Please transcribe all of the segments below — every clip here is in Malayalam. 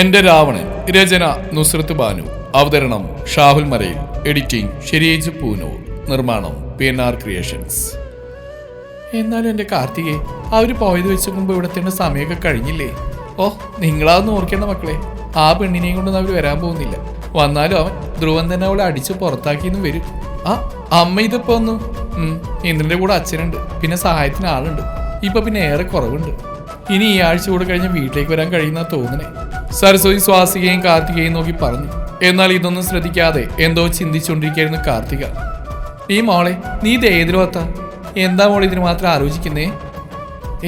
എന്റെ രാവണൻ രചന നുസ്രത്ത് ബാനു. അവതരണം ഷാഹുൽ മരയിൽ എഡിറ്റിംഗ് ഷെരീജ് പൂനൂർ. നിർമ്മാണം പി എൻ ആർ ക്രിയേഷൻസ്. എന്നാലും എന്റെ കാർത്തികെ അവർ പോയത് വെച്ച് മുമ്പ് ഇവിടെ തന്നെ സമയമൊക്കെ കഴിഞ്ഞില്ലേ? ഓ നിങ്ങളാന്ന് ഓർക്കേണ്ട മക്കളെ. ആ പെണ്ണിനെയും കൊണ്ടൊന്നും അവർ വരാൻ പോകുന്നില്ല. വന്നാലും അവൻ ധ്രുവൻ തന്നെ അവളെ അടിച്ച് പുറത്താക്കിന്ന് വരും. ആ അമ്മ ഇതിപ്പോ ഒന്ന് ഇന്ദ്രന്റെ കൂടെ അച്ഛനുണ്ട്. പിന്നെ സഹായത്തിന് ആളുണ്ട്. ഇപ്പൊ പിന്നെ ഏറെ കുറവുണ്ട്. ഇനി ഈ ആഴ്ച കൂടെ കഴിഞ്ഞ് വീട്ടിലേക്ക് വരാൻ കഴിയുന്ന തോന്നണേ. സരസ്വതി സ്വാസികയും കാർത്തികയും നോക്കി പറഞ്ഞു. എന്നാൽ ഇതൊന്നും ശ്രദ്ധിക്കാതെ എന്തോ ചിന്തിച്ചുകൊണ്ടിരിക്കുകയായിരുന്നു കാർത്തിക. ഈ മോളെ നീ ഇത് ഏതിലോത്താ എന്താ മോളെ ഇതിന് മാത്രം ആലോചിക്കുന്നേ?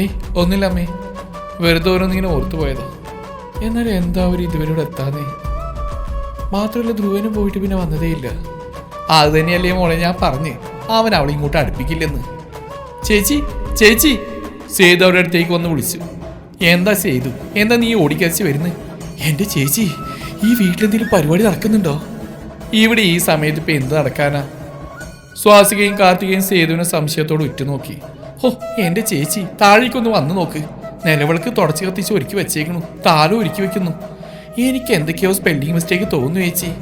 ഏയ് ഒന്നില്ല അമ്മേ. വെറുതെ ഓരോന്നിങ്ങനെ ഓർത്തു പോയതാ. എന്നാലും എന്താ അവർ ഇതുവരോട് എത്താന്നേ മാത്രമല്ല ധ്രുവനും പോയിട്ട് പിന്നെ വന്നതേയില്ല അത് തന്നെയല്ലേ മോളെ ഞാൻ പറഞ്ഞ്. അവൻ അവളെ ഇങ്ങോട്ട് അടുപ്പിക്കില്ലെന്ന്. ചേച്ചി ചേച്ചി. സേതു അവരുടെ അടുത്തേക്ക് വന്ന് വിളിച്ചു. എന്താ സേതു? എന്താ നീ ഓടിക്കരച്ച് വരുന്നത് എന്റെ ചേച്ചി ഈ വീട്ടിലെന്തെങ്കിലും പരിപാടി നടക്കുന്നുണ്ടോ? ഇവിടെ ഈ സമയത്ത് ഇപ്പൊ എന്ത് നടക്കാനാ? സ്വാസികയും കാർത്തികയും സേതുവിനെ സംശയത്തോട് ഉറ്റുനോക്കി. ഹോ എന്റെ ചേച്ചി താഴേക്കൊന്ന് വന്നു നോക്ക്. നിലവിളക്ക് തുടച്ചു കത്തിച്ച് ഒരുക്കി വെച്ചേക്കണു താലും ഒരുക്കി വെക്കുന്നു. എനിക്ക് എന്തൊക്കെയോ സ്പെല്ലിംഗ് മിസ്റ്റേക്ക് തോന്നുന്നു ചേച്ചി.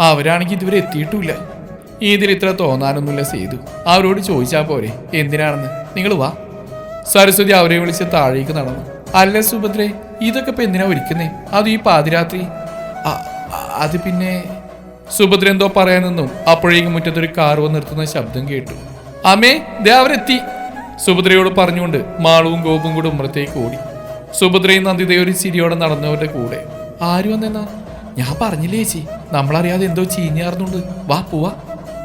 അവരാണെങ്കിൽ ഇതുവരെ എത്തിയിട്ടില്ല. ഇതിൽ ഇത്ര തോന്നാനൊന്നുമില്ല സേതു. അവരോട് ചോദിച്ചാൽ പോരെ എന്തിനാണെന്ന്. നിങ്ങൾ വാ. സരസ്വതി അവരെ വിളിച്ച് താഴേക്ക് നടന്നു. അല്ല സുഭദ്രേ ഇതൊക്കെ ഇപ്പൊ എന്തിനാ ഒരുക്കുന്നേ? അത് ഈ പാതിരാത്രി. അത് പിന്നെ സുഭദ്ര എന്തോ പറയാൻ നിന്നും. അപ്പോഴേക്കും മുറ്റത്തൊരു കാർ വന്ന് നിർത്തുന്ന ശബ്ദം കേട്ടു. അമ്മേ ദേ അവരെത്തി. സുഭദ്രയോട് പറഞ്ഞുകൊണ്ട് മാളവും ഗോപും കൂടെ ഉമ്മറത്തേക്ക് ഓടി. സുഭദ്രയും നന്ദിതയും ഒരു ചിരിയോടെ നടന്നവരുടെ കൂടെ. ആര് വന്നെന്നാ? ഞാൻ പറഞ്ഞില്ലേ ചേച്ചി നമ്മളറിയാതെ എന്തോ ചീഞ്ഞാർന്നുണ്ട്. വാ പോവാ.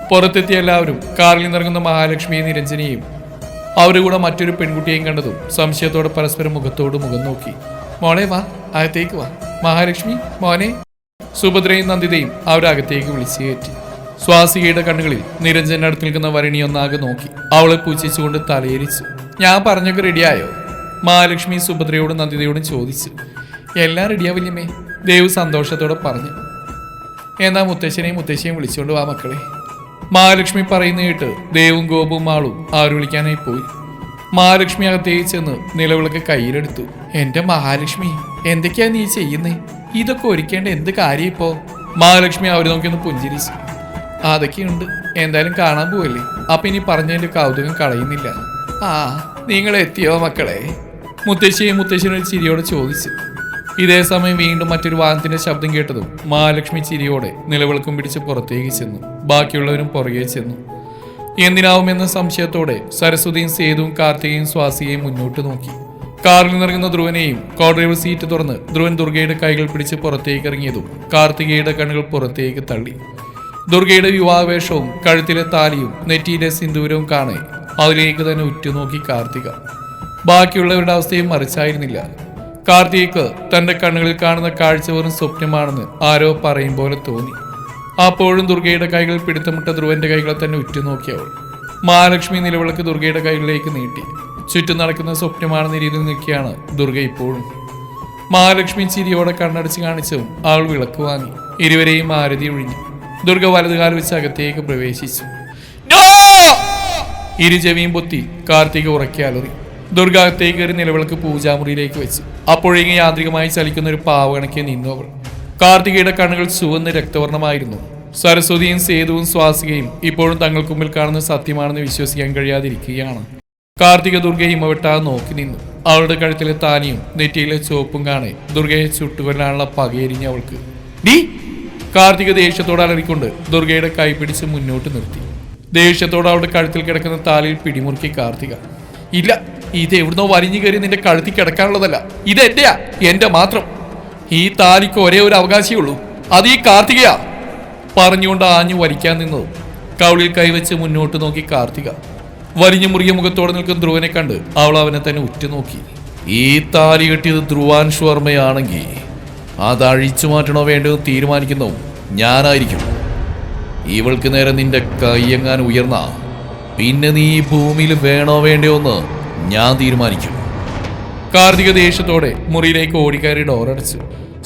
പുറത്തെത്തിയ എല്ലാവരും കാറിൽ നിന്നിറങ്ങുന്ന മഹാലക്ഷ്മിയെയും നിരഞ്ജനെയും അവരുടെ കൂടെ മറ്റൊരു പെൺകുട്ടിയെയും കണ്ടതും സംശയത്തോടെ പരസ്പരം മുഖത്തോട് മുഖം നോക്കി. മോളെ വാ അകത്തേക്ക് വാ. മഹാലക്ഷ്മി മോനെ. സുഭദ്രയും നന്ദിതയും അവരകത്തേക്ക് വിളിച്ചു കയറ്റി. സ്വാസികയുടെ കണ്ണുകളിൽ നിരഞ്ജന്റെ അടുത്ത് നിൽക്കുന്ന വരണി ഒന്നാകെ നോക്കി. അവളെ പൂച്ചിച്ചുകൊണ്ട് തലയിരിച്ചു. ഞാൻ പറഞ്ഞൊക്കെ റെഡിയായോ? മഹാലക്ഷ്മി സുഭദ്രയോടും നന്ദിതയോടും ചോദിച്ചു. എല്ലാം റെഡിയാവില്ലേ ദേവ് സന്തോഷത്തോടെ പറഞ്ഞു. എന്നാ മുത്തശ്ശനെയും മുത്തശ്ശിയും വിളിച്ചുകൊണ്ട് വാ മക്കളെ. മഹാലക്ഷ്മി പറയുന്ന കേട്ട് ദേവും ഗോപും മാളും ആര് വിളിക്കാനായി പോയി. മഹാലക്ഷ്മി അകത്തേക്ക് ചെന്ന് നിലവിളക്ക് കയ്യിലെടുത്തു. എന്റെ മഹാലക്ഷ്മി എന്തൊക്കെയാ നീ ചെയ്യുന്നേ? ഇതൊക്കെ ഒരുക്കേണ്ട എന്ത് കാര്യം ഇപ്പോ? മഹാലക്ഷ്മി അവർ നോക്കിയൊന്ന് പുഞ്ചിരിച്ചു. അതൊക്കെയുണ്ട്. എന്തായാലും കാണാൻ പോവല്ലേ? അപ്പൊ ഇനി പറഞ്ഞതിന്റെ കൗതുകം കളയുന്നില്ല. ആ നിങ്ങൾ എത്തിയോ മക്കളെ? മുത്തശ്ശിയും മുത്തശ്ശനും ഒരു ചിരിയോടെ ചോദിച്ചു. ഇതേ സമയം വീണ്ടും മറ്റൊരു വാഹനത്തിന്റെ ശബ്ദം കേട്ടതും മഹാലക്ഷ്മി ചിരിയോടെ നിലവിളക്കും പിടിച്ച് പുറത്തേക്ക് ചെന്നു. ബാക്കിയുള്ളവരും പുറകെ ചെന്നു. എന്തിനാവുമെന്ന സംശയത്തോടെ സരസ്വതിയും സേതുവും കാർത്തികയും സ്വാസികയും മുന്നോട്ട് നോക്കി. കാറിൽ നിറങ്ങുന്ന ധ്രുവനെയും കോഡ്രൈവർ സീറ്റ് തുറന്ന് ധ്രുവൻ ദുർഗയുടെ കൈകൾ പിടിച്ച് പുറത്തേക്ക് ഇറങ്ങിയതും കാർത്തികയുടെ കണ്ണുകൾ പുറത്തേക്ക് തള്ളി. ദുർഗയുടെ വിവാഹവേഷവും കഴുത്തിലെ താലിയും നെറ്റിയിലെ സിന്ദൂരവും കാണെ അതിലേക്ക് തന്നെ ഉറ്റുനോക്കി കാർത്തിക. ബാക്കിയുള്ളവരുടെ അവസ്ഥയും മറിച്ചായിരുന്നില്ല. കാർത്തിക് തന്റെ കണ്ണുകളിൽ കാണുന്ന കാഴ്ച വെറും സ്വപ്നമാണെന്ന് ആരോ പറയും പോലെ തോന്നി. അപ്പോഴും ദുർഗയുടെ കൈകൾ പിടുത്തമിട്ട ധ്രുവന്റെ കൈകളെ തന്നെ ഉറ്റുനോക്കി അവൾ മഹാലക്ഷ്മി നിലവിളക്ക് ദുർഗയുടെ കൈകളിലേക്ക് നീട്ടി. ചുറ്റും നടക്കുന്ന സ്വപ്നമാണെന്ന രീതിയിൽ നിൽക്കുകയാണ് ദുർഗ ഇപ്പോഴും. മഹാലക്ഷ്മി ചിരിയോടെ കണ്ണടച്ച് കാണിച്ചും അവൾ വിളക്ക് വാങ്ങി. ഇരുവരെയും ആരതി ഒഴിഞ്ഞു. ദുർഗ വലതുകാൽ വെച്ച് അകത്തേക്ക് പ്രവേശിച്ചു. ഇരുചെവിയും പൊത്തി കാർത്തിക ഉറക്കി അലറി. ദുർഗ അകത്തേക്ക് കയറി നിലവിളക്ക് പൂജാമുറിയിലേക്ക് വെച്ചു. അപ്പോഴേക്കും യാന്ത്രികമായി ചലിക്കുന്ന ഒരു പാവകണക്കെ നിന്നു അവർ കാർത്തികയുടെ കണ്ണുകൾ ചുവന്ന് രക്തവർണമായിരുന്നു സരസ്വതിയും സേതുവും സ്വാസികയും ഇപ്പോഴും തങ്ങൾക്ക് മുമ്പിൽ കാണുന്ന സത്യമാണെന്ന് വിശ്വസിക്കാൻ കഴിയാതിരിക്കുകയാണ്. കാർത്തിക ദുർഗയെ ഇമവിട്ടാ നോക്കി നിന്നു. അവളുടെ കഴുത്തിലെ താനിയും നെറ്റിയിലെ ചുവപ്പും കാണെ ദുർഗയെ ചുട്ടുകൊല്ലാനുള്ള പകയെരിഞ്ഞ അവൾക്ക്. നീ കാർത്തിക ദേഷ്യത്തോട് അലറിക്കൊണ്ട് ദുർഗയുടെ കൈ പിടിച്ച് മുന്നോട്ട് നിർത്തി. ദേഷ്യത്തോട് അവളുടെ കഴുത്തിൽ കിടക്കുന്ന താലിയിൽ പിടിമുറുക്കി കാർത്തിക. ഇല്ല ഇത് എവിടുന്നോ വരിഞ്ഞു കയറി നിന്റെ കഴുത്തി കിടക്കാനുള്ളതല്ല. ഇത് എന്റെയാ? എന്റെ മാത്രം. ഈ താലിക്ക് ഒരേ ഒരു അവകാശമേ ഉള്ളൂ. അത് ഈ കാർത്തികയാ. പറഞ്ഞുകൊണ്ട് ആഞ്ഞു വലിക്കാൻ നിന്നത്. കൗളിൽ കൈവച്ച് മുന്നോട്ട് നോക്കി കാർത്തിക. വലിഞ്ഞു മുറിയ മുഖത്തോടെ നിൽക്കുന്ന ധ്രുവനെ കണ്ട് അവൾ അവനെ തന്നെ ഉറ്റുനോക്കി. ഈ താലി കെട്ടിയത് ധ്രുവാൻ ശർമ്മയാണെങ്കിൽ അത് അഴിച്ചു മാറ്റണോ വേണ്ടത് തീരുമാനിക്കുന്നോ ഞാനായിരിക്കും. ഇവൾക്ക് നേരെ നിന്റെ കയ്യെങ്ങാൻ ഉയർന്ന. പിന്നെ നീ ഈ ഭൂമിയിൽ വേണോ വേണ്ടയോ എന്ന് ഞാൻ തീരുമാനിക്കും കാർത്തിക ദേഷ്യത്തോടെ മുറിയിലേക്ക് ഓടിക്കയറി ഡോറടച്ചു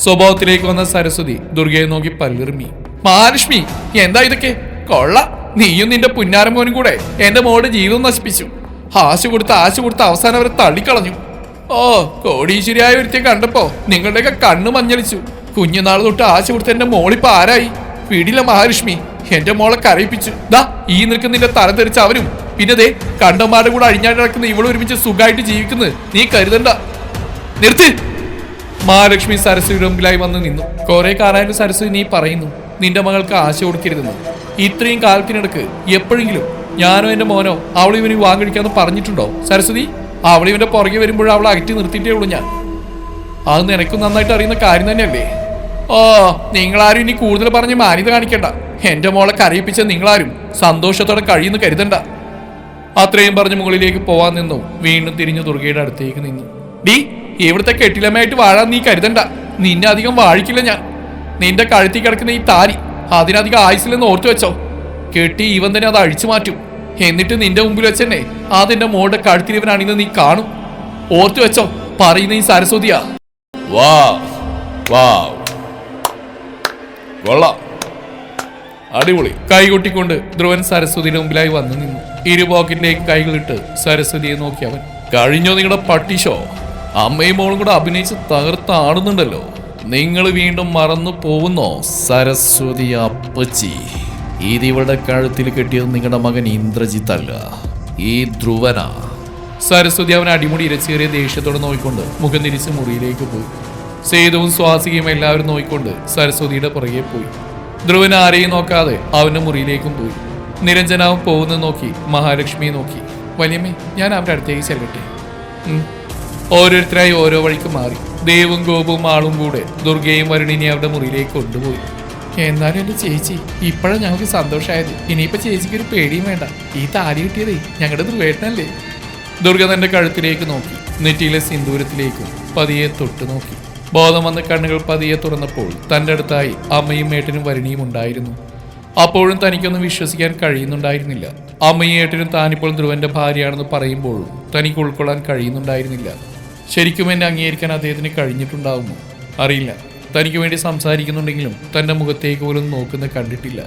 സ്വഭാവത്തിലേക്ക് വന്ന സരസ്വതി ദുർഗയെ നോക്കി പല്ലിറുമി. മഹാലക്ഷ്മി എന്താ ഇതൊക്കെ? കൊള്ള നീയും നിന്റെ പുന്നാരമോനും കൂടെ എന്റെ മോളുടെ ജീവിതം നശിപ്പിച്ചു. ആശ കൊടുത്ത് ആശ കൊടുത്ത് അവസാനം അവരെ തള്ളിക്കളഞ്ഞു. ഓ കോടീശ്വരിയായ ഒരുത്തെ കണ്ടപ്പോ നിങ്ങളുടെയൊക്കെ കണ്ണു മഞ്ഞളിച്ചു. കുഞ്ഞുനാൾ തൊട്ട് ആശ കൊടുത്ത് എന്റെ മോളിപ്പോ ആരായി? പിടില മഹാലക്ഷ്മി എന്റെ മോളെ കരയിപ്പിച്ചു. ദാ ഈ നിൽക്കുന്നതിന്റെ തലതെറിച്ച് അവരും പിന്നെ ദേ കണ്ടന്മാരുടെ കൂടെ അഴിഞ്ഞാടി നടക്കുന്ന ഇവൾ ഒരുമിച്ച് സുഖമായിട്ട് ജീവിക്കുന്നത് നീ കരുതണ്ട. നിർത്തി. മഹാലക്ഷ്മി സരസ്വതിയുടെ മുമ്പിലായി വന്ന് നിന്നു. കുറെ കാലായാലും സരസ്വതി നീ പറയുന്നു നിന്റെ മകൾക്ക് ആശ കൊടുക്കരുതെന്ന്. ഇത്രയും കാലത്തിനിടക്ക് എപ്പോഴെങ്കിലും ഞാനോ എന്റെ മോനോ അവൾ ഇവന് വാങ്ങിക്കാന്ന് പറഞ്ഞിട്ടുണ്ടോ? സരസ്വതി അവൾ ഇവന്റെ പുറകെ വരുമ്പോൾ അവളെ അകറ്റി നിർത്തിയിട്ടേ ഉള്ളൂ ഞാൻ. അത് നിനക്കും നന്നായിട്ട് അറിയുന്ന കാര്യം തന്നെയല്ലേ? ഓ നിങ്ങളാരും ഇനി കൂടുതൽ പറഞ്ഞ് മാന്യത കാണിക്കണ്ട. എന്റെ മോളെ കരയിപ്പിച്ച നിങ്ങളാരും സന്തോഷത്തോടെ കഴിയുന്നു കരുതണ്ട. അത്രയും പറഞ്ഞ് മുകളിലേക്ക് പോവാൻ നിന്നു. വീണ്ടും തിരിഞ്ഞു ദുർഗയുടെ അടുത്തേക്ക് നിന്നു. ഡി ഇവിടുത്തെ കെട്ടിലമ്മയായിട്ട് വാഴാൻ നീ കരുതണ്ട. നിന്നെ അധികം വാഴിക്കില്ല ഞാൻ. നിന്റെ കഴുത്തി കിടക്കുന്ന ഈ താരി അതിനധികം ആയുസിലെന്ന് ഓർത്തു വെച്ചോ. കെട്ടി ഇവൻ തന്നെ അത് അഴിച്ചു മാറ്റും. എന്നിട്ട് നിന്റെ മുമ്പിൽ വെച്ചെന്നെ അതെന്റെ മോളുടെ കഴുത്തിലിവനാണെന്ന് നീ കാണും. ഓർത്തു വെച്ചോ പറയുന്ന ഈ സരസ്വതിയാ. വാ വാ. കൊള്ളാം. അടിപൊളി. കൈകൊട്ടിക്കൊണ്ട് ധ്രുവൻ സരസ്വതിയുടെ മുമ്പിലായി വന്നു നിന്നു. ഇരു പോക്കറ്റിലേക്ക് കൈകളിട്ട് സരസ്വതിയെ നോക്കി അവൻ. കഴിഞ്ഞോ നിങ്ങളുടെ പട്ടിഷോ അമ്മയും മോളും കൂടെ അഭിനയിച്ച് തകർത്താടുന്നുണ്ടല്ലോ. നിങ്ങൾ വീണ്ടും മറന്നു പോകുന്നോ സരസ്വതി അപ്പച്ചി? ഇത് ഇവളുടെ കഴുത്തിൽ കെട്ടിയത് നിങ്ങളുടെ മകൻ ഇന്ദ്രജിത്ത് അല്ല. ഈ ധ്രുവനാ. സരസ്വതി അവൻ അടിമുടി ഇരച്ചേറിയ ദേഷ്യത്തോടെ നോക്കിക്കൊണ്ട് മുഖം തിരിച്ച് മുറിയിലേക്ക് പോയി. സേതുവും സ്വാസികയും എല്ലാവരും നോക്കിക്കൊണ്ട് സരസ്വതിയുടെ പുറകെ പോയി. ധ്രുവൻ ആരെയും നോക്കാതെ അവന്റെ മുറിയിലേക്കും പോയി. നിരഞ്ജനാവും പോകുന്നത് നോക്കി മഹാലക്ഷ്മിയെ നോക്കി. വലിയമ്മേ ഞാൻ അവരുടെ അടുത്തേക്ക് ചെല്ലട്ടെ. ഓരോരുത്തരായി ഓരോ വഴിക്ക് മാറി. ദേവും ഗോപവും ആളും കൂടെ ദുർഗയും വരുണിനെ അവരുടെ മുറിയിലേക്ക് കൊണ്ടുപോയി. എന്നാലും എന്റെ ചേച്ചി ഇപ്പോഴാണ് ഞങ്ങൾക്ക് സന്തോഷമായത്. ഇനിയിപ്പോൾ ചേച്ചിക്ക് ഒരു പേടിയും വേണ്ട. ഈ താലി കിട്ടിയതേ ഞങ്ങളുടെ ധ്രുവേട്ടനല്ലേ? ദുർഗ തന്റെ കഴുത്തിലേക്ക് നോക്കി. നെറ്റിയിലെ സിന്ദൂരത്തിലേക്കും പതിയെ തൊട്ട് നോക്കി ബോധം വന്ന് കണ്ണുകൾ പതിയെ തുറന്നപ്പോൾ തന്റെ അടുത്തായി അമ്മയും ഏട്ടനും വരുണിയും ഉണ്ടായിരുന്നു. അപ്പോഴും തനിക്കൊന്നും വിശ്വസിക്കാൻ കഴിയുന്നുണ്ടായിരുന്നില്ല. അമ്മയും ഏട്ടനും താനിപ്പോൾ ധ്രുവന്റെ ഭാര്യയാണെന്ന് പറയുമ്പോഴും തനിക്ക് ഉൾക്കൊള്ളാൻ കഴിയുന്നുണ്ടായിരുന്നില്ല. ശരിക്കും എന്നെ അംഗീകരിക്കാൻ അദ്ദേഹത്തിന് കഴിഞ്ഞിട്ടുണ്ടാവുമോ? അറിയില്ല. തനിക്ക് വേണ്ടി സംസാരിക്കുന്നുണ്ടെങ്കിലും തന്റെ മുഖത്തേക്ക് പോലും നോക്കുന്ന കണ്ടിട്ടില്ല.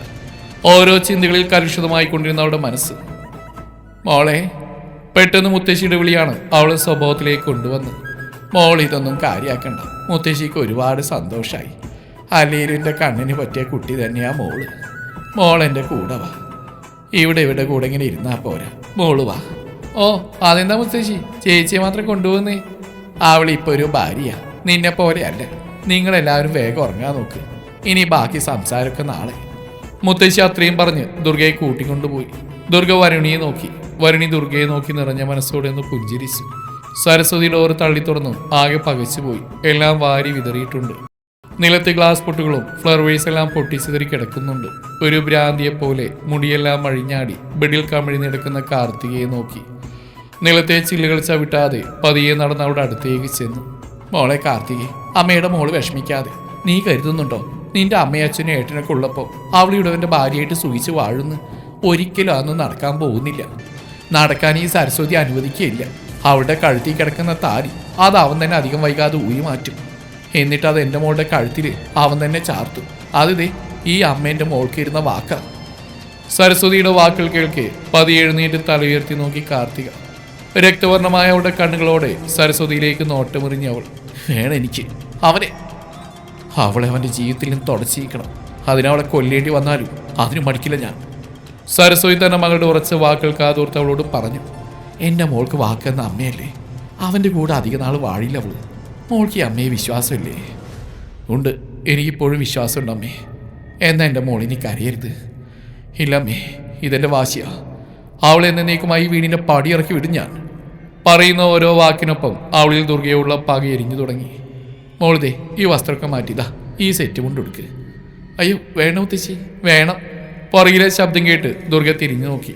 ഓരോ ചിന്തകളിൽ കലുഷിതമായി കൊണ്ടിരുന്ന അവളുടെ മനസ്സ്. മോളെ പെട്ടെന്ന് മുത്തശ്ശിയുടെ വിളിയാണ് അവളെ സ്വഭാവത്തിലേക്ക് കൊണ്ടുവന്നത്. മോൾ ഇതൊന്നും കാര്യാക്കണ്ട. മുത്തശ്ശിക്ക് ഒരുപാട് സന്തോഷമായി അലീലിന്റെ കണ്ണിന് പറ്റിയ കുട്ടി തന്നെയാ മോൾ. മോൾ എന്റെ കൂടെ വാ. ഇവിടെ ഇവിടെ കൂടെ ഇങ്ങനെ ഇരുന്നാ പോരാ. മോൾ വാ. ഓ അതെന്താ മുത്തശ്ശി? ചേച്ചിയെ മാത്രം കൊണ്ടുപോകുന്നേ? ഇപ്പോൾ ഒരു ഭാര്യ നിന്നെ പോലെയല്ല നിങ്ങളെല്ലാവരും വേഗം ഉറങ്ങാൻ നോക്ക്. ഇനി ബാക്കി സംസാരമൊക്കെ നാളെ. മുത്തശ്ശി അത്രയും പറഞ്ഞ് ദുർഗയെ കൂട്ടിക്കൊണ്ടുപോയി. ദുർഗ വരുണിയെ നോക്കി. വരുണി ദുർഗയെ നോക്കി നിറഞ്ഞ മനസ്സോടെ ഒന്ന് പുഞ്ചിരിച്ചു. സരസ്വതി ഡോർ തള്ളി തുറന്നു. ആകെ പകച്ചുപോയി എല്ലാം വാരി വിതറിയിട്ടുണ്ട്. നിലത്തെ ഗ്ലാസ് പൊട്ടുകളും ഫ്ലവർവേസ് എല്ലാം പൊട്ടിച്ചിതറി കിടക്കുന്നുണ്ട്. ഒരു ഭ്രാന്തിയെ പോലെ മുടിയെല്ലാം അഴിഞ്ഞാടി ബെഡിൽ കമിഴ്ന്ന് കിടക്കുന്ന കാർത്തികയെ നോക്കി. നിലത്തെ ചില്ലുകൾ ചവിട്ടാതെ പതിയെ നടന്ന് അവിടെ അടുത്തേക്ക് ചെന്നു. മോളെ കാർത്തികെ അമ്മയുടെ മോൾ വിഷമിക്കാതെ. നീ കരുതുന്നുണ്ടോ? നിന്റെ അമ്മയച്ഛനും ഏട്ടനൊക്കെ ഉള്ളപ്പോൾ അവൾ അവന്റെ ഭാര്യയായിട്ട് സൂചിച്ച് വാഴുന്നു. ഒരിക്കലും അതൊന്നും നടക്കാൻ പോകുന്നില്ല. നടക്കാൻ ഈ സരസ്വതി അനുവദിക്കുകയില്ല. അവളുടെ കഴുത്തിൽ കിടക്കുന്ന താരി അത് അവൻ തന്നെ അധികം വൈകാതെ ഊരി മാറ്റും. എന്നിട്ട് അത് എന്റെ മോളുടെ കഴുത്തിൽ അവൻ തന്നെ ചാർത്തു. അതിതേ ഈ അമ്മേന്റെ മോൾക്ക് ഇരുന്ന വാക്ക. സരസ്വതിയുടെ വാക്കുകൾ കേൾക്കെ പതിയെ എഴുന്നേറ്റ് തലയുയർത്തി നോക്കി കാർത്തിക. രക്തവർണമായ അവളുടെ കണ്ണുകളോടെ സരസ്വതിയിലേക്ക് നോട്ടമെറിഞ്ഞ് അവൾ. വേണം എനിക്ക്. അവനെ. അവളെ അവന്റെ ജീവിതത്തിൽ നിന്ന് തുടച്ചിരിക്കണം. അതിനവളെ കൊല്ലേണ്ടി വന്നാലും അതിന് മടിക്കില്ല ഞാൻ. സരസ്വതി തന്റെ മകളുടെ ഉറച്ച വാക്കുകൾ കാതോർത്ത് അവളോട് പറഞ്ഞു. എന്റെ മോൾക്ക് വാക്കുന്ന അമ്മയല്ലേ? അവന്റെ കൂടെ അധിക നാൾ വാഴില്ല അവൾ. മോൾക്ക് ഈ അമ്മയെ വിശ്വാസമില്ലേ? ഉണ്ട് എനിക്കിപ്പോഴും വിശ്വാസമുണ്ട് അമ്മേ. എന്നാ എന്റെ മോളിനി കരയരുത്. ഇല്ല അമ്മേ ഇതെന്റെ വാശിയാ. അവളെ എന്നേക്കുമായി വീടിന്റെ പടിയിറക്കി വിടും ഞാൻ. പറയുന്ന ഓരോ വാക്കിനൊപ്പം അവളിൽ ദുർഗയുള്ള പക എരിഞ്ഞു തുടങ്ങി. മോളിതേ ഈ വസ്ത്രമൊക്കെ മാറ്റിതാ. ഈ സെറ്റ് കൊണ്ടെടുക്ക് അയ്യോ വേണം മുത്തശ്ശി വേണം. പുറകിലെ ശബ്ദം കേട്ട് ദുർഗ തിരിഞ്ഞു നോക്കി.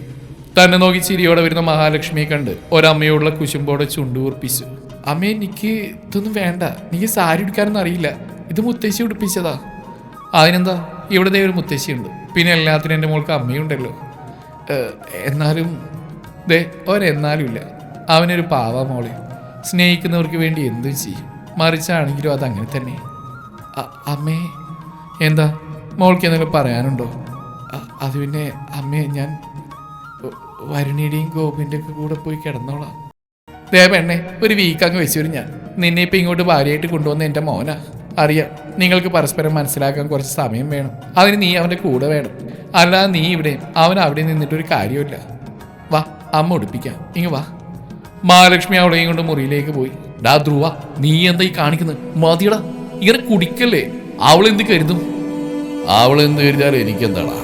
തന്നെ നോക്കി ചിരിയോടെ വരുന്ന മഹാലക്ഷ്മിയെ കണ്ട് ഒരമ്മയോടുള്ള കുശുമ്പോടെ ചുണ്ടുകൂർപ്പിച്ചു. അമ്മേ എനിക്ക് ഇതൊന്നും വേണ്ട. എനിക്ക് സാരി എടുക്കാനൊന്നും അറിയില്ല. ഇത് മുത്തശ്ശി ഉടുപ്പിച്ചതാ. അതിനെന്താ? ഇവിടെ ഒരു മുത്തശ്ശിയുണ്ട്. പിന്നെ എല്ലാത്തിനും എന്റെ മോൾക്ക് അമ്മയുണ്ടല്ലോ. എന്നാലും ദേ ഒരെന്നാലും ഇല്ല. അവനൊരു പാവ മോളെ. സ്നേഹിക്കുന്നവർക്ക് വേണ്ടി എന്തും ചെയ്യും. മറിച്ചാണെങ്കിലും അതങ്ങനെ തന്നെ. അമ്മേ എന്താ? മോൾക്ക് എന്തെങ്കിലും പറയാനുണ്ടോ? അത് പിന്നെ അമ്മേ ഞാൻ വരുണിയുടെയും ഗോപിന്റെ ഒക്കെ കൂടെ പോയി കിടന്നോളാം. ദേ പെണ്ണെ ഒരു വീക്ക് അങ്ങ് വെച്ചു ഞാൻ. നിന്നെ ഇപ്പം ഇങ്ങോട്ട് ഭാര്യയായിട്ട് കൊണ്ടുവന്ന എന്റെ മോനാ. അറിയാം നിങ്ങൾക്ക് പരസ്പരം മനസ്സിലാക്കാൻ കുറച്ച് സമയം വേണം. അതിന് നീ അവന്റെ കൂടെ വേണം. അല്ലാതെ നീ ഇവിടെ അവൻ അവിടെ നിന്നിട്ടൊരു കാര്യമില്ല വാ അമ്മ ഉടുപ്പിക്കാം ഇങ്ങ് വാ. മഹാലക്ഷ്മി അവിടെയും കൊണ്ട് മുറിയിലേക്ക് പോയി. ഡാ ധ്രുവ നീ എന്താ ഈ കാണിക്കുന്നത്? മതിയടാ. ഇങ്ങനെ കുടിക്കല്ലേ? അവളെന്ത് കരുതും? അവളെന്ത് കരുതാൽ എനിക്കെന്താടാ?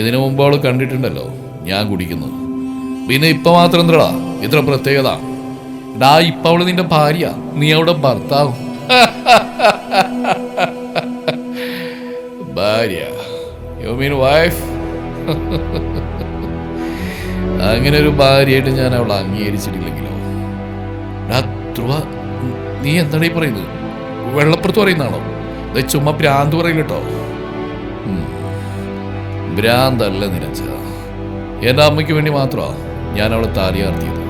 ഇതിനു മുമ്പ് അവൾ കണ്ടിട്ടുണ്ടല്ലോ. ഞാൻ കുടിക്കുന്നത് പിന്നെ ഇപ്പൊ മാത്രം എന്താടാ? ഇത്ര പ്രത്യേകത. ഡാ ഇപ്പൊ അവൾ നിന്റെ ഭാര്യ. നീ അവിടെ ഭർത്താവ്. ഭാര്യ. യു മീൻ വൈഫ് അങ്ങനെ ഒരു ഭാര്യയായിട്ട് ഞാൻ അവളെ അംഗീകരിച്ചിട്ടില്ലെങ്കിലോ? ധ്രുവ നീ എന്താണ് ഈ പറയുന്നത്? വെള്ളപ്പുറത്ത് പറയുന്നതാണോ? ചുമ്മാ പ്രാന്ത് പറയില്ല ഭ്രാന്തല്ല നിരച്ച എന്റെ അമ്മയ്ക്ക് വേണ്ടി മാത്രമാണ് ഞാൻ അവളെ താലിയാർത്തിയത്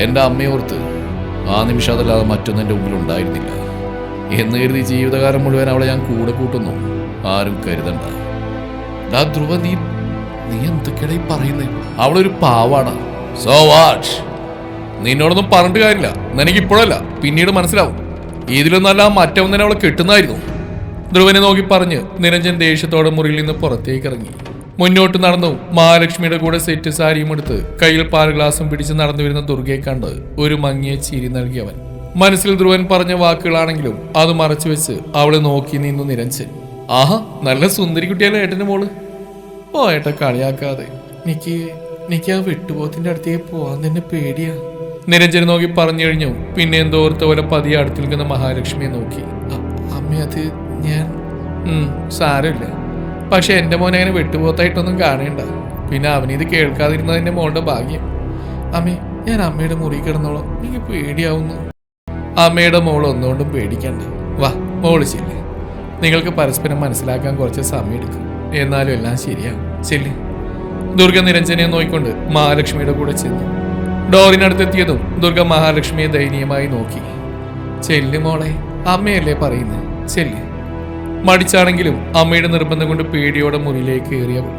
എന്റെ അമ്മയോർത്ത് ആ നിമിഷം അതല്ലാതെ മറ്റൊന്നും എന്റെ മുമ്പിൽ ഉണ്ടായിരുന്നില്ല. എന്ന് കരുതി ജീവിതകാലം മുഴുവൻ അവളെ ഞാൻ കൂടെ കൂട്ടുന്നു. ആരും കരുതണ്ട. ഡാ ധ്രുവ നീ നീ എന്തൊക്കെയാണ് ഈ പറയുന്നത് അവളൊരു പാവാണ്. സോ വാട്ട് നിന്നോടൊന്നും പറഞ്ഞിട്ട് കാര്യമില്ല. നിനക്ക് ഇപ്പോഴല്ല പിന്നീട് മനസ്സിലാവും. ഇതിലൊന്നല്ല മറ്റൊന്നിനെ അവളെ കിട്ടുന്നതായിരുന്നു. ധ്രുവനെ നോക്കി പറഞ്ഞ് നിരഞ്ജൻ ദേഷ്യത്തോടെ മുറിയിൽ നിന്ന് പുറത്തേക്ക് ഇറങ്ങി. മുന്നോട്ട് നടന്നു മഹാലക്ഷ്മിയുടെ കൂടെ സെറ്റ് സാരിയും എടുത്ത് കയ്യിൽ പാൽ ഗ്ലാസും പിടിച്ച് നടന്നു വരുന്ന ദുർഗയെ കണ്ട് ഒരു മങ്ങിയ ചിരി നൽകിയവൻ. മനസ്സിൽ ധ്രുവൻ പറഞ്ഞ വാക്കുകളാണെങ്കിലും അത് മറച്ചു വെച്ച് അവളെ നോക്കി നിന്നു നിരഞ്ജൻ. ആഹാ നല്ല സുന്ദരി കുട്ടിയല്ലേ ഏട്ടന്റെ മോൾ. ഓ ഏട്ട കളിയാക്കാതെ. എനിക്ക് എനിക്ക് ആ വെട്ടുപോത്തിന്റെ അടുത്തേക്ക് പോവാൻ തന്നെ പേടിയാ. നിരഞ്ജൻ നോക്കി പറഞ്ഞു കഴിഞ്ഞു. പിന്നെ എന്തോ ഓർത്ത പോലെ പതിയെ അടുത്ത് നിൽക്കുന്ന മഹാലക്ഷ്മിയെ നോക്കി. "അ- അമ്മ അത് ഞാൻ സാരമില്ല. പക്ഷെ എന്റെ മോനെ അങ്ങനെ വെട്ടുപോത്തായിട്ടൊന്നും കാണേണ്ട. പിന്നെ അവനിത് കേൾക്കാതിരുന്നത് എന്റെ മോളുടെ ഭാഗ്യം. അമ്മേ ഞാൻ അമ്മയുടെ മുറി കിടന്നോളാം. എനിക്ക് പേടിയാവുന്നു. അമ്മയുടെ മോൾ ഒന്നുകൊണ്ടും പേടിക്കണ്ട. വാ മോൾ ശരി നിങ്ങൾക്ക് പരസ്പരം മനസ്സിലാക്കാൻ കുറച്ച് സമയം എടുക്കും എന്നാലും എല്ലാം ശരിയാകും ശരി ദുർഗ നിരഞ്ജനെ നോക്കിക്കൊണ്ട് മഹാലക്ഷ്മിയുടെ കൂടെ ചെന്നു. ഡോറിനടുത്തെത്തിയതും ദുർഗ മഹാലക്ഷ്മിയെ ദയനീയമായി നോക്കി. ചെല്ലു മോളെ അമ്മയല്ലേ പറയുന്നത് ചെല്ല്. മടിച്ചാണെങ്കിലും അമ്മയുടെ നിർബന്ധം കൊണ്ട് പേടിയോടെ മുറിയിലേക്ക് കയറിയവൾ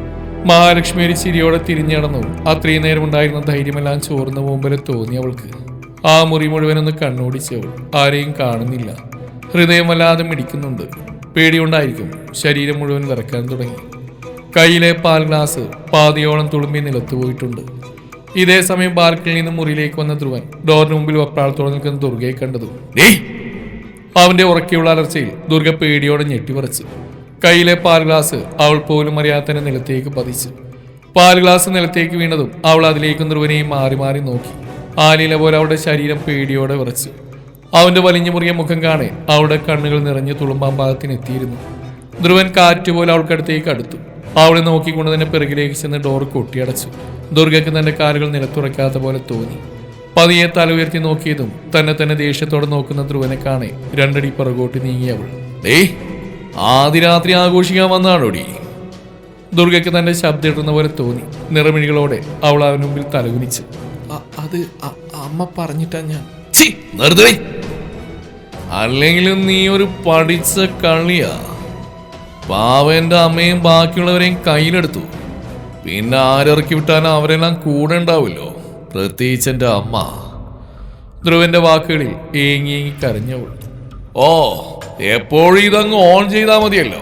മഹാലക്ഷ്മി ഒരു ചിരിയോടെ തിരിഞ്ഞടന്നു അത്രയും നേരം ഉണ്ടായിരുന്ന ധൈര്യമെല്ലാം ചോർന്ന മുമ്പിൽ തോന്നി അവൾക്ക്. ആ മുറി മുഴുവനൊന്ന് കണ്ണോടിച്ചവൾ ആരെയും കാണുന്നില്ല. ഹൃദയം വല്ലാതെ മിടിക്കുന്നുണ്ട്. പേടിയുണ്ടായിരിക്കും. ശരീരം മുഴുവൻ വിറക്കാൻ തുടങ്ങി. കയ്യിലെ പാൽ ഗ്ലാസ് പാതിയോളം തുളുമ്പി നിലത്തു പോയിട്ടുണ്ട്. ഇതേ സമയം ബാൽക്കണിയിൽ നിന്ന് മുറിയിലേക്ക് വന്ന ധ്രുവൻ ഡോറിന് മുമ്പിൽ വപ്രാളത്തോടെ നിൽക്കുന്ന ദുർഗയെ കണ്ടതും! അവന്റെ ഉറക്കിയുള്ള അലർച്ചയിൽ ദുർഗ പേടിയോടെ ഞെട്ടിപറച്ചു കയ്യിലെ പാൽ ഗ്ലാസ് അവൾ പോലും അറിയാതെ തന്നെ നിലത്തേക്ക് പതിച്ചു. പാൽ ഗ്ലാസ് നിലത്തേക്ക് വീണതും അവൾ അതിലേക്കും ധ്രുവനെയും മാറി മാറി നോക്കി. ആലില പോലെ അവളുടെ ശരീരം പേടിയോടെ വിറച്ചു. അവന്റെ വലിഞ്ഞു മുറിയ മുഖം കാണെ അവളുടെ കണ്ണുകൾ നിറഞ്ഞു തുളുമ്പാൻ പാകത്തിന് എത്തിയിരുന്നു. ധ്രുവൻ കാറ്റുപോലെ അവൾക്കടുത്തേക്ക് അടുത്തു. അവളെ നോക്കിക്കൊണ്ട് തന്നെ പിറകിലേക്ക് ചെന്ന് ഡോർ കൊട്ടിയടച്ചു. ദുർഗയ്ക്ക് തന്റെ കാലുകൾ നിലത്തുറയ്ക്കാത്ത പോലെ തോന്നി. പതിയെ തല ഉയർത്തി നോക്കിയതും തന്നെ തന്നെ ദേഷ്യത്തോടെ നോക്കുന്ന ധ്രുവനെ കാണെ രണ്ടടി പുറകോട്ട് നീങ്ങിയവൾ ദേ ഏയ് ആദ്യ രാത്രി ആഘോഷിക്കാൻ വന്നാണോടി? ദുർഗയ്ക്ക് തന്റെ ശബ്ദം ഇടുന്ന പോലെ തോന്നി. നിറമിഴികളോടെ അവൾ അവന് മുമ്പിൽ തലകുനിച്ചു അത് അമ്മ പറഞ്ഞിട്ടാ ഞാൻ. അല്ലെങ്കിലും നീ ഒരു പഠിച്ച കളിയാ പാവന്റെ അമ്മയും ബാക്കിയുള്ളവരെയും കയ്യിലെടുത്തു. പിന്നെ ആരിറക്കി വിട്ടാലും അവരെല്ലാം കൂടെ ഉണ്ടാവുമല്ലോ. പ്രത്യേകിച്ച് എന്റെ അമ്മ. ധ്രുവന്റെ വാക്കുകളിൽ ഏങ്ങി ഏങ്ങി ഓ എപ്പോഴും ഇതങ്ങ് ഓൺ ചെയ്താൽ മതിയല്ലോ.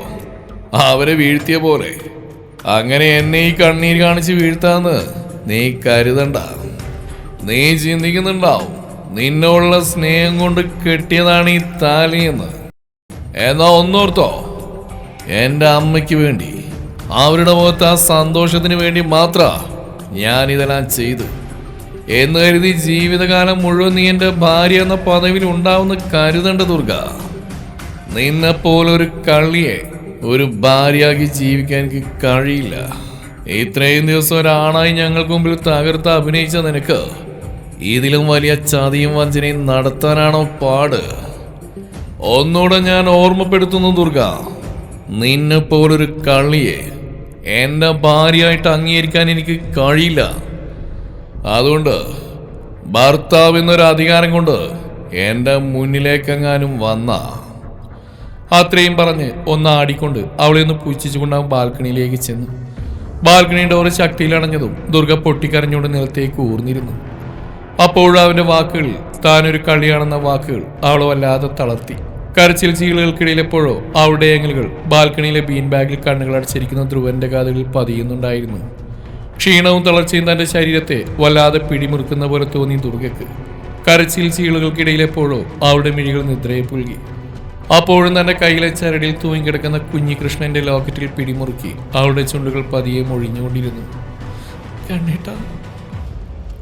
അവരെ വീഴ്ത്തിയ പോലെ. അങ്ങനെ എന്നെ ഈ കണ്ണീര് കാണിച്ച് വീഴ്ത്താന്ന് നീ കരുതണ്ട. നീ ചിന്തിക്കുന്നുണ്ടാവും. നിന്നോടുള്ള സ്നേഹം കൊണ്ട് കെട്ടിയതാണ് ഈ താലിയെന്ന്. എന്നാ ഒന്നോർത്തോ. എന്റെ അമ്മയ്ക്ക് വേണ്ടി അവരുടെ മുഖത്ത് ആ സന്തോഷത്തിന് വേണ്ടി മാത്ര ഞാനിതെല്ലാം ചെയ്തു. എന്ന് കരുതി ജീവിതകാലം മുഴുവൻ നീ എന്റെ ഭാര്യ എന്ന പദവിയിൽ ഉണ്ടാവുന്ന കരുതണ്ട ദുർഗ. നിന്നെപ്പോലൊരു കള്ളിയെ ഒരു ഭാര്യയാക്കി ജീവിക്കാൻ എനിക്ക് കഴിയില്ല. ഇത്രയും ദിവസം ഒരാണായി ഞങ്ങൾക്ക് മുമ്പിൽ തകർത്ത് അഭിനയിച്ച നിനക്ക് ഇതിലും വലിയ ചതിയും വഞ്ചനയും നടത്താനാണോ പാട്? ഒന്നുകൂടെ ഞാൻ ഓർമ്മപ്പെടുത്തുന്നു ദുർഗ. നിന്നെ പോലൊരു കള്ളിയെ എന്റെ ഭാര്യയായിട്ട് അംഗീകരിക്കാൻ എനിക്ക് കഴിയില്ല. അതുകൊണ്ട് ഭർത്താവ് എന്നൊരു അധികാരം കൊണ്ട് എന്റെ മുന്നിലേക്കെങ്ങാനും വന്ന. അത്രയും പറഞ്ഞ് ഒന്ന് ആടിക്കൊണ്ട് അവളെ ഒന്ന് പുച്ഛിച്ചുകൊണ്ട് അവൻ ബാൽക്കണിയിലേക്ക് ചെന്നു. ബാൽക്കണി ഡോറ് ശക്തിയിലടഞ്ഞതും ദുർഗ പൊട്ടിക്കരഞ്ഞുകൊണ്ട് നിലത്തേക്ക് ഊർന്നിരുന്നു. അപ്പോഴും അവന്റെ വാക്കുകൾ താനൊരു കളിയാണെന്ന വാക്കുകൾ അവളെ വല്ലാതെ തളർത്തി. കരച്ചിൽ ചീളുകൾക്കിടയിൽ എപ്പോഴോ അവളുടെ ഏങ്ങലുകൾ ബാൽക്കണിയിലെ ബീൻ ബാഗിൽ കണ്ണുകൾ അടച്ചിരിക്കുന്ന ധ്രുവന്റെ കാതുകളിൽ പതിയുന്നുണ്ടായിരുന്നു. ക്ഷീണവും തളർച്ചയും തന്റെ ശരീരത്തെ വല്ലാതെ പിടിമുറുക്കുന്ന പോലെ തോന്നി ദുർഗയ്ക്ക്. കരച്ചിൽ ചീളുകൾക്കിടയിൽ എപ്പോഴോ അവളുടെ മിഴികൾ നിദ്രയെ പുൽകി. അപ്പോഴും തന്റെ കയ്യിലെ ചരടിൽ തൂങ്ങിക്കിടക്കുന്ന കുഞ്ഞികൃഷ്ണന്റെ ലോക്കറ്റിൽ പിടിമുറുക്കി അവളുടെ ചുണ്ടുകൾ പതിയെ മൊഴിഞ്ഞുകൊണ്ടിരുന്നു.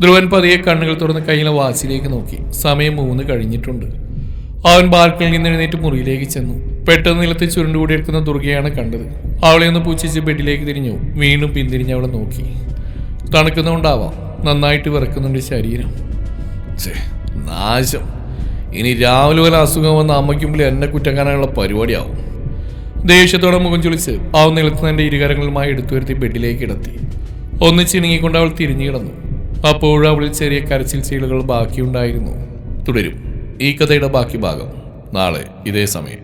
ധ്രുവൻ പതിയെ കണ്ണുകൾ തുറന്ന് കയ്യിലെ വാച്ചിലേക്ക് നോക്കി. സമയം മൂന്ന് കഴിഞ്ഞിട്ടുണ്ട്. അവൻ ബാൽക്കണിൽ നിന്ന് എഴുന്നേറ്റ് മുറിയിലേക്ക് ചെന്നു. പെട്ടെന്ന് നിലത്ത് ചുരുണ്ടുകൂടിയെടുക്കുന്ന ദുർഗയാണ് കണ്ടത്. അവളെ ഒന്ന് പൂച്ചിച്ച് ബെഡിലേക്ക് തിരിഞ്ഞു. വീണ്ടും പിന്തിരിഞ്ഞ് അവളെ നോക്കി. തണുക്കുന്നുണ്ടാവാം നന്നായിട്ട് വിറക്കുന്നുണ്ട് ശരീരം. നാശം. ഇനി രാവിലെ വരെ അസുഖം വന്ന അമ്മയ്ക്കുമ്പോൾ എന്നെ കുറ്റക്കാനുള്ള പരിപാടിയാവും. ദേഷ്യത്തോടെ മുഖം ചൊളിച്ച് അവൻ നിലത്ത് തന്റെ ഇരുകരങ്ങളുമായി എടുത്തു വരുത്തി ബെഡിലേക്ക് കിടത്തി. ഒന്ന് ചിണുങ്ങിക്കൊണ്ട് അവൾ തിരിഞ്ഞു കിടന്നു. അപ്പോഴും അവളിൽ ചെറിയ കരച്ചിൽ ചീളുകൾ ബാക്കിയുണ്ടായിരുന്നു. തുടരും. ഈ കഥയുടെ ബാക്കി ഭാഗം. നാളെ ഇതേ സമയം.